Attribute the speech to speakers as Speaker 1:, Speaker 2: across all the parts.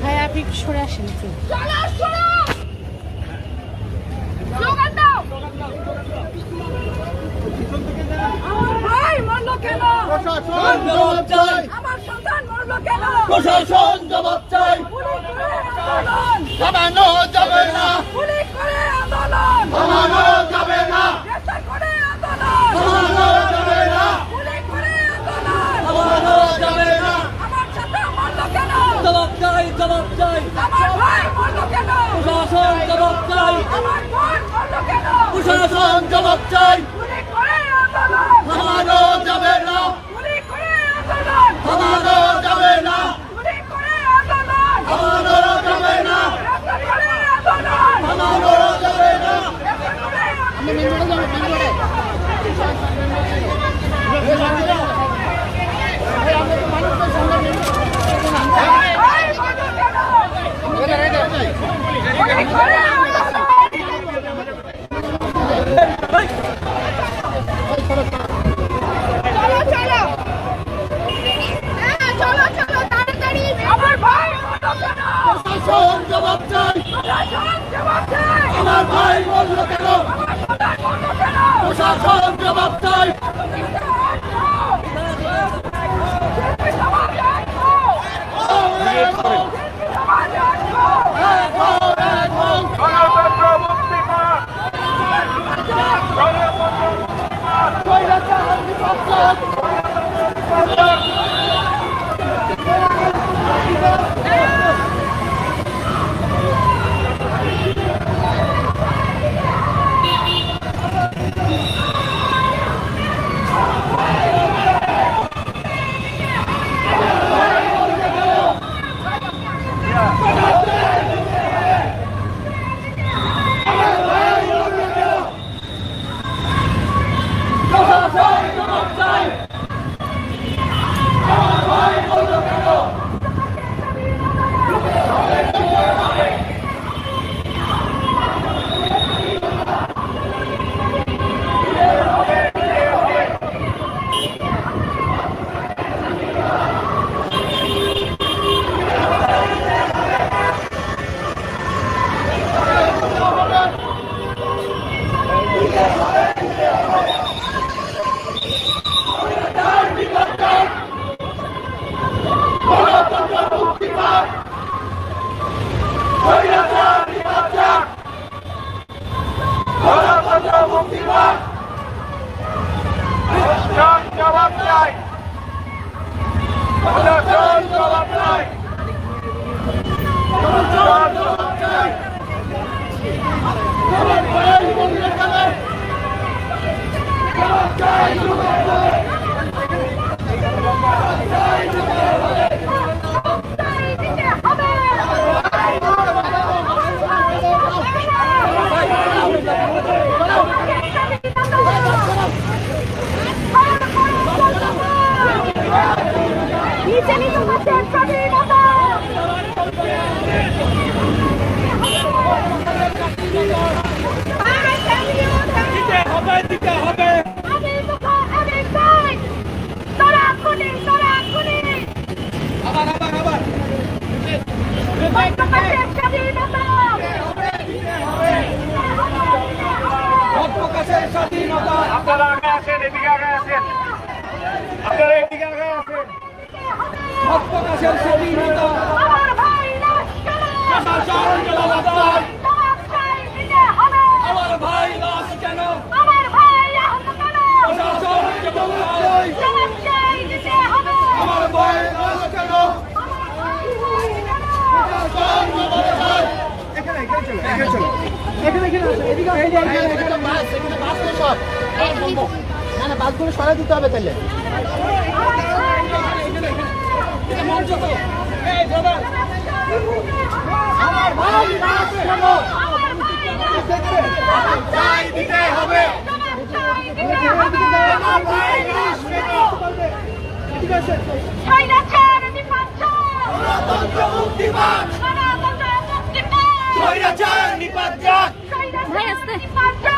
Speaker 1: ভাই আপনি সরে আসেন একটু।
Speaker 2: চলো শোনো স্লোগান দাও আমার ভাই মরলো কেন?
Speaker 3: প্রশাসন জবাব চাই।
Speaker 2: আমার সন্তান মরলো কেন?
Speaker 3: প্রশাসন জবাব চাই। থামানো যাবে না।
Speaker 2: গুলি করে আন্দোলন।
Speaker 3: থামানো যাবে না।
Speaker 2: গ্রেফতার করে আন্দোলন।
Speaker 3: থামানো যাবে না।
Speaker 2: গুলি করে আন্দোলন।
Speaker 3: থামানো যাবে না।
Speaker 2: আমার ছাত্র মরলো কেন?
Speaker 4: জবাব চাই জবাব চাই।
Speaker 2: আমার ভাই মরলো কেন?
Speaker 4: প্রশাসন জবাব চাই।
Speaker 2: আমার বোন মরলো কেন?
Speaker 3: প্রশাসন
Speaker 5: আপনারা আগে আসেন এদিকে আগে আসেন আপনারা এদিকে আগে আসেন মত প্রকাশের স্বাধীনতা
Speaker 2: আমার ভাই লাশ কেন
Speaker 5: প্রশাসন জবাব চাই
Speaker 2: জবাব চাই দিতে হবে
Speaker 5: আমার ভাই লাশ
Speaker 3: না না বাসগুলো সরাই দিতে হবে তাহলে
Speaker 5: দিতে হবে
Speaker 6: ঠিক
Speaker 3: আছে ভাই
Speaker 1: আসতে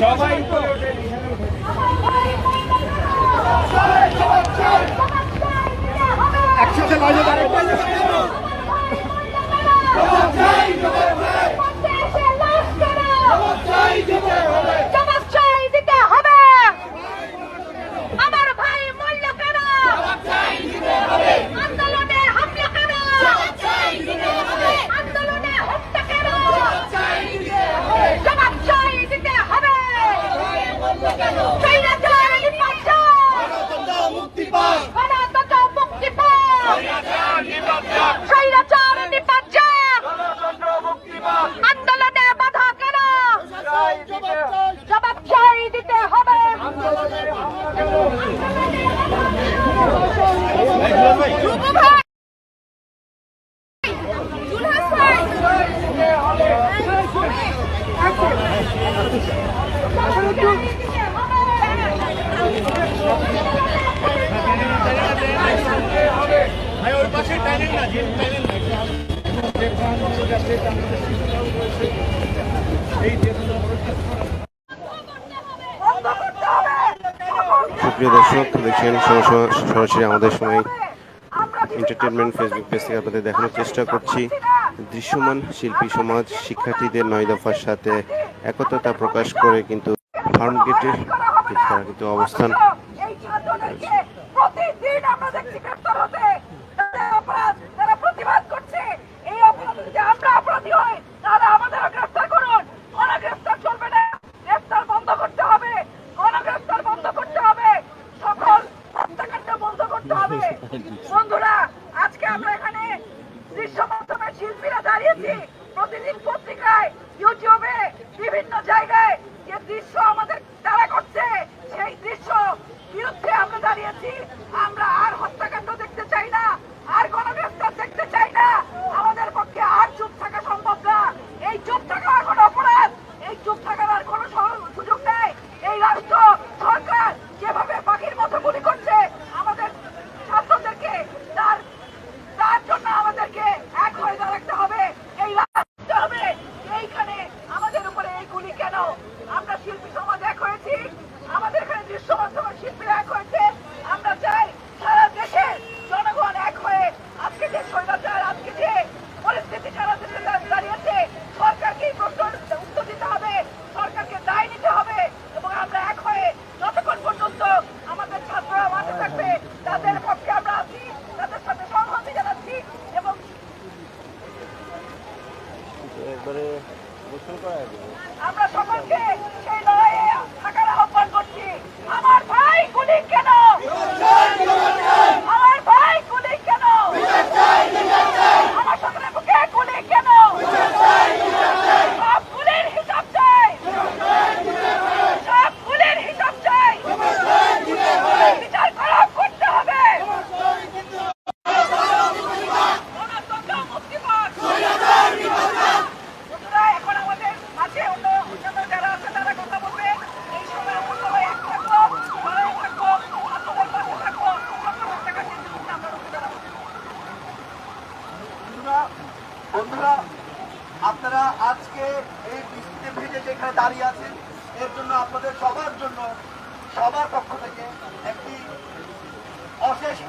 Speaker 1: সবাই
Speaker 6: একসাথে
Speaker 7: কাছ থেকে আপনাদের দেখানোর চেষ্টা করছি। দৃশ্যমান শিল্পী সমাজ শিক্ষার্থীদের নয় দফার সাথে একতা প্রকাশ করে কিন্তু ফার্ম গেটের তারা কিন্তু অবস্থান।
Speaker 3: প্রতিদিন আমরা দেখছি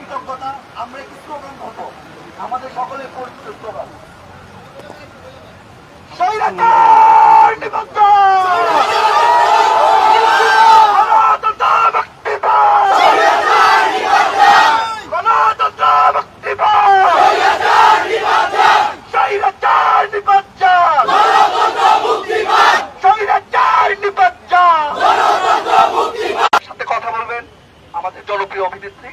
Speaker 3: কৃতজ্ঞতা, আমরা একটি স্লোগান ধরবো। আমাদের সকলের পরিচিত স্লোগান সাথে কথা বলবেন আমাদের জনপ্রিয় অভিনেত্রী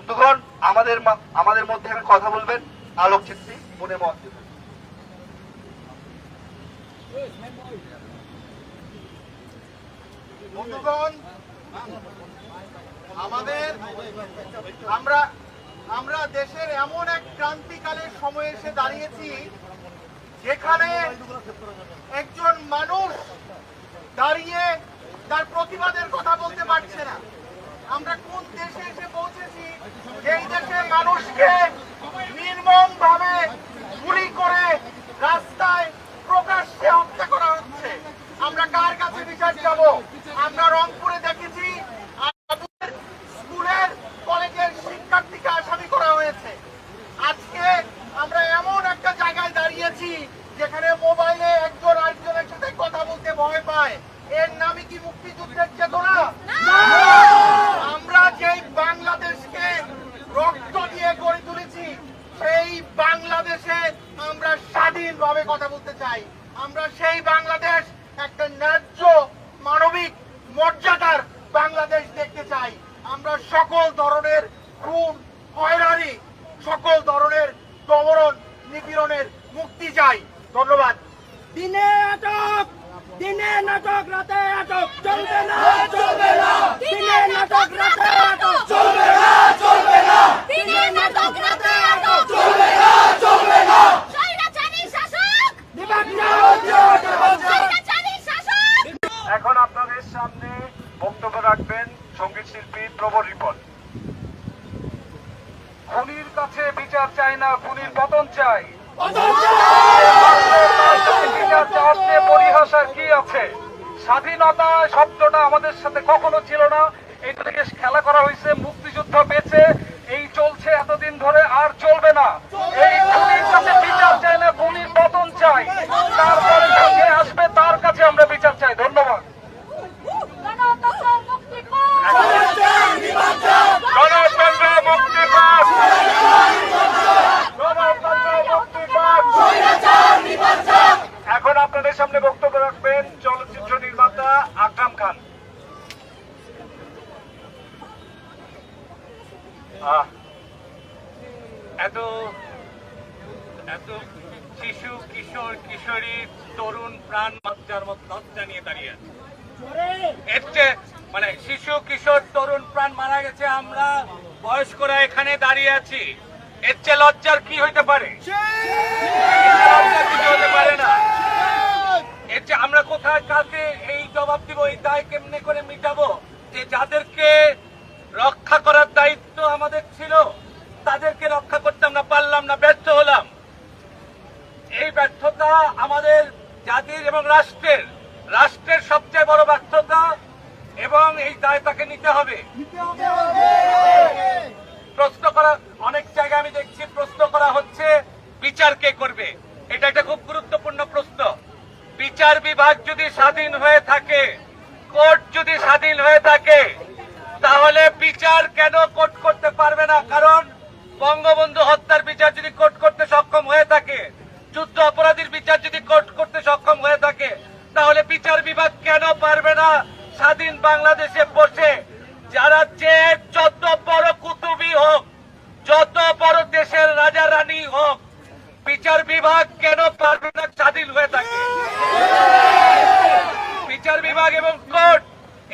Speaker 3: বন্ধুগণ, আমাদের আমাদের মধ্যে কথা বলবেন আলোকচিত্রী মনে মত
Speaker 6: বন্ধুগণ, আমাদের আমরা আমরা দেশের এমন এক ক্রান্তিকালের সময় এসে দাঁড়িয়েছি, যেখানে একজন মানুষ দাঁড়িয়ে তার প্রতিবাদের কথা বলতে পারছে না। আমরা কোন দেশে এসে পৌঁছেছি এই দেশে মানুষকে নির্মম ভাবে গুলি করে রাস্তায় প্রকাশ্যে হত্যা করা হচ্ছে। আমরা কার কাছে বিচার যাব আমরা রংপুর
Speaker 5: কিশোরী তরুণ প্রাণ লজ্জার মতো লজ্জা নিয়ে দাঁড়িয়ে আছে। এর মানে শিশু কিশোর তরুণ প্রাণ মারা গেছে আমরা বয়স্করা এখানে দাঁড়িয়ে আছি। এর চেয়ে লজ্জার কি হইতে পারে? এর চেয়ে লজ্জার কিছু হতে পারে না। এর চেয়ে আমরা কোথায় কাকে এই জবাব দিব এই দায় কেমনে করে মিটাবো? যে যাদেরকে রক্ষা করার দায়িত্ব আমাদের ছিল তাদেরকে রক্ষা করতে আমরা পারলাম না ব্যর্থ হলাম। এই ব্যর্থতা আমাদের জাতির এবং রাষ্ট্রের। রাষ্ট্রের সবচেয়ে বড় ব্যর্থতা এবং এই দায় তাকে নিতে হবে। প্রশ্ন করা, অনেক জায়গায় আমি দেখছি প্রশ্ন করা হচ্ছে, বিচার কে করবে? এটা একটা খুব গুরুত্বপূর্ণ প্রশ্ন। বিচার বিভাগ যদি স্বাধীন হয়ে থাকে, কোর্ট যদি স্বাধীন হয়ে থাকে, তাহলে বিচার কেন কোর্ট করতে পারবে না? কারণ বঙ্গবন্ধু হত্যার বিচার যদি কোর্ট করতে সক্ষম হয়ে থাকে যুদ্ধ অপরাধীর বিচার যদি করতে সক্ষম হয়ে থাকে, তাহলে বিচার বিভাগ কেন পারবে না স্বাধীন বাংলাদেশে বসে? যারা যে যত বড় কুতুবি হোক, যত বড় দেশের রাজা রানী হোক, বিচার বিভাগ কেন পারবে না স্বাধীন হয়ে থাকে? বিচার বিভাগ এবং কোর্ট,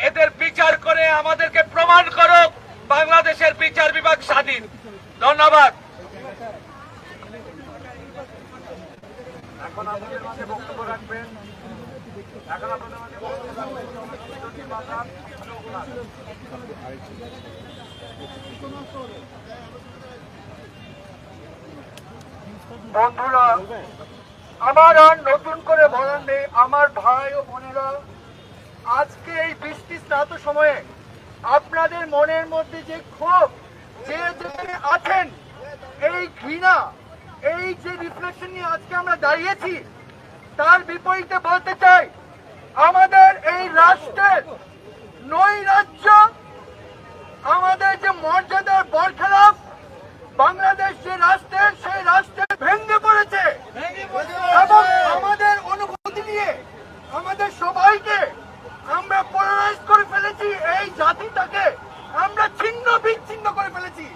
Speaker 5: এদের বিচার করে আমাদেরকে প্রমাণ করুক বাংলাদেশের বিচার বিভাগ স্বাধীন। ধন্যবাদ। এখন মাঝে বক্তব্য রাখবেন। এখন আপনাদের মাঝে বক্তব্য রাখবেন।
Speaker 8: বন্ধুরা, আমার আর নতুন করে বলার নেই। আমার ভাই ও বোনেরা, আজকে এই বৃষ্টি স্নাত সময়ে আপনাদের মনের মধ্যে যে ক্ষোভ, যে যেখানে আছেন, এই ঘৃণা এই যে রিফ্লেকশন নিয়ে আজকে আমরা দাঁড়িয়েছি তার বিপরীতে বলতে চাই আমাদের এই রাষ্ট্রের নৈরাজ্য আমাদের যে মর্যাদার বরখেলাপ বাংলাদেশ যে রাষ্ট্রের সেই রাষ্ট্রের ভেঙে পড়েছে। এবং আমাদের অনুভূতি নিয়ে আমাদের সবাইকে আমরা পোলারাইজ করে ফেলেছি এই জাতিটাকে আমরা ছিন্ন বিচ্ছিন্ন করে ফেলেছি।